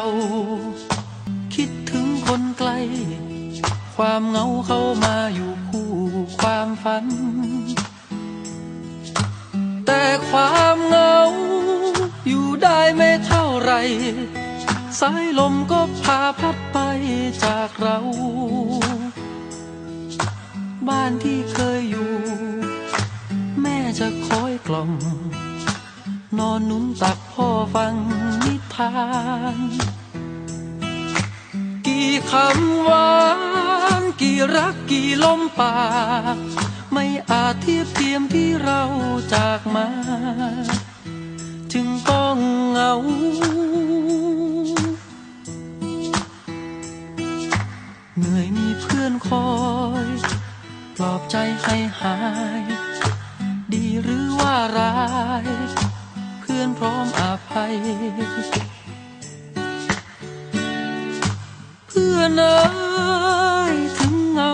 า คิดถึงคนไกล ความเหงาเข้ามาอยู่คู่ความฝัน แต่ความเหงา อยู่ได้ไม่เท่าไร สายลมก็พาพัดไปจากเรา บ้านที่เคยอยู่ แม่จะคอยกล่อมนอนนุ่นตักพ่อฟัง ทานกี่คำหวานกี่รักกี่ลมปาก ไม่อาจเทียบเทียมที่เราจากมาจึงต้องเหงาเหนื่อยมีเพื่อนคอยปลอบใจให้หาย ดีหรือว่าร้าย พื่อนพร้อมอาภัย เพื่อนเอ้ยถึงเงา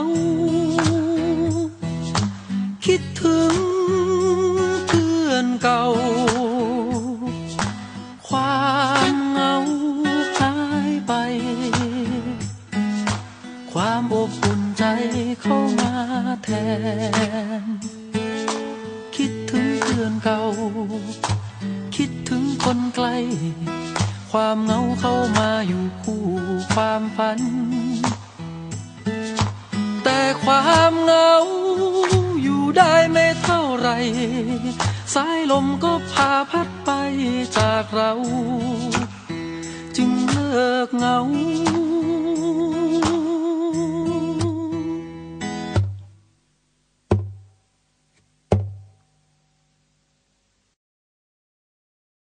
คิดถึงเพื่อนเก่า ความเหงาหายไป ความอบอุ่นใจเข้ามาแทน คิดถึงเพื่อนเก่า คิดถึงคนไกล ความเหงาเข้ามาอยู่คู่ความฝัน แต่ความเหงาอยู่ได้ไม่เท่าไร สายลมก็พาพัดไปจากเรา จึงเลิกเหงา